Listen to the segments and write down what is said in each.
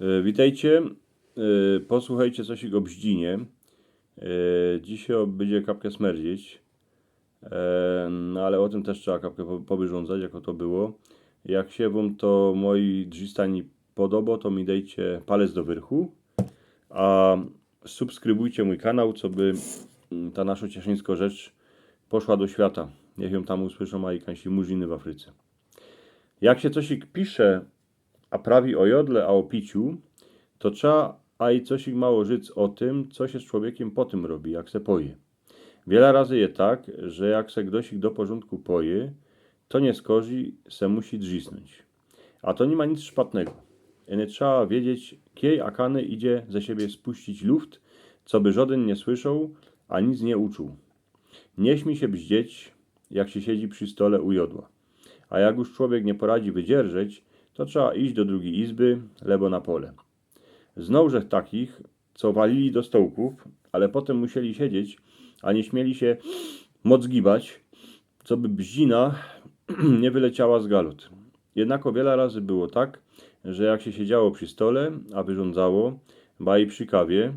E, Witajcie. E, Posłuchajcie coś o bździnie. E, Dzisiaj będzie kapkę smerdzieć. E, No ale o tym też trzeba kapkę po- powyrządzać, jako to było. Jak się wam to moi drzistani podoba, to mi dajcie palec do wyrchu. A subskrybujcie mój kanał, co by mm, ta nasza cieszyńska rzecz poszła do świata. Niech ją tam usłyszą, a i kansi murzyny w Afryce. Jak się coś pisze, a prawi o jodle, a o piciu, to trzeba a i coś mało żyć o tym, co się z człowiekiem po tym robi, jak se poje. Wiele razy je tak, że jak se ktoś do porządku poje, to nie skorzy, se musi drzisnąć. A to nie ma nic szpatnego. Nie trzeba wiedzieć, kiej akany idzie ze siebie spuścić luft, co by żaden nie słyszał, a nic nie uczuł. Nie śmi się bździeć, jak się siedzi przy stole u jodła. A jak już człowiek nie poradzi wydzierżeć, to trzeba iść do drugiej izby, lebo na pole. Znążech takich, co walili do stołków, ale potem musieli siedzieć, a nie śmieli się moc gibać, co by bzina nie wyleciała z galut. Jednak o wiele razy było tak, że jak się siedziało przy stole, a wyrządzało, ba i przy kawie,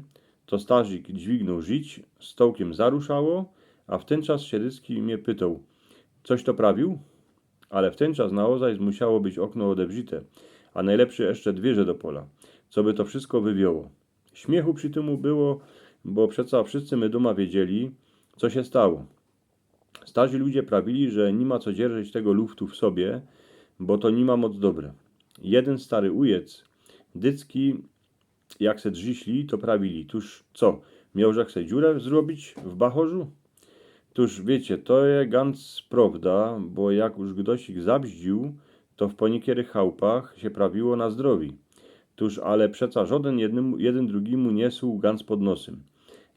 to starzyk dźwignął żyć, stołkiem zaruszało, a w ten czas Sierycki mnie pytał, coś to prawił? Ale w ten czas na ozaj musiało być okno odebrzite, a najlepsze jeszcze dwierze do pola, co by to wszystko wywiało. Śmiechu przy tym było, bo przeca wszyscy my doma wiedzieli, co się stało. Starzy ludzie prawili, że nie ma co dzierżyć tego luftu w sobie, bo to nie ma moc dobre. Jeden stary ujec, dycki, jak se drziśli, to prawili. Tuż co, miał że chce dziurę zrobić w bachorzu? Tuż wiecie, to je ganz prawda, bo jak już ktoś zabździł, to w ponikierych chałupach się prawiło na zdrowi. Tuż ale przeca żaden jednym, jeden drugiemu nie słuł ganz pod nosem.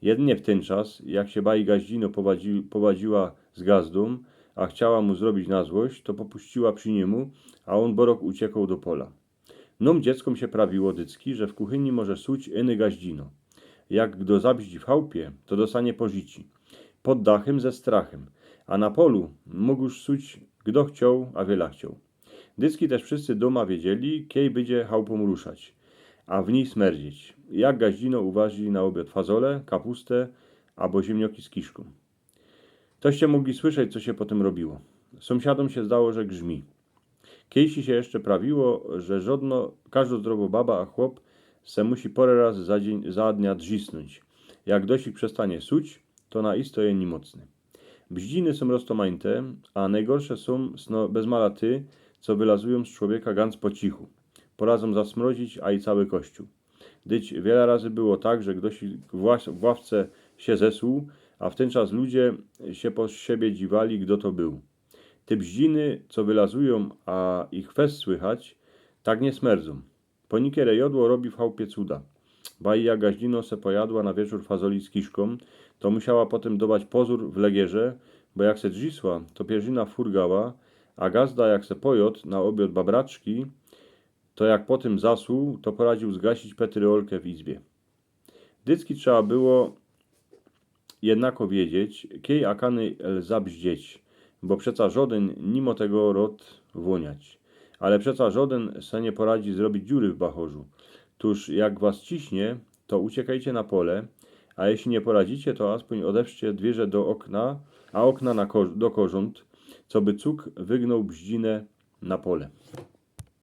Jednie w ten czas, jak się baj gaździno powadzi, powadziła z gazdą, a chciała mu zrobić na złość, to popuściła przy niemu, a on borok uciekał do pola. Nom dzieckom się prawiło dycki, że w kuchyni może suć iny gaździno. Jak kto zabździ w chałupie, to dostanie pożyci pod dachem ze strachem, a na polu mógł już suć kto chciał, a wiele chciał. Dycki też wszyscy doma wiedzieli, kiej będzie chałupą ruszać, a w niej smerdzieć. Jak gaździno uważi na obiad fazole, kapustę albo ziemnioki z kiszką. Toście mogli słyszeć, co się potem robiło. Sąsiadom się zdało, że grzmi. Kiejsi się jeszcze prawiło, że żadno, każda zdrowo baba, a chłop se musi porę raz za, dzień, za dnia drzisnąć. Jak ich przestanie suć, to na isto je mocny. Bździny są roztomańte, a najgorsze są sno bez mala ty, co wylazują z człowieka ganz po cichu. Poradzą zasmrodzić, a i cały kościół. Dyć wiele razy było tak, że ktoś w ławce się zesłuł, a w ten czas ludzie się po siebie dziwali, kto to był. Te bździny, co wylazują, a ich fest słychać, tak nie smerdzą. Ponikiere jodło robi w chałupie cuda. Bajja gaździno se pojadła na wieczór fazoli z kiszką, to musiała potem dobać pozór w legierze, bo jak se drzisła, to pierzyna furgała, a gazda jak se pojot na obiad babraczki, to jak potem zasłuł, to poradził zgasić petryolkę w izbie. Dycki trzeba było jednako wiedzieć, kiej akany zabździeć, bo przeca żaden mimo tego rod włoniać. Ale przeca żaden se nie poradzi zrobić dziury w bachorzu. Tuż jak was ciśnie, to uciekajcie na pole, a jeśli nie poradzicie, to aspoň odeprzcie dwierze do okna, a okna na ko- do korząt, co by cuk wygnął bździnę na pole.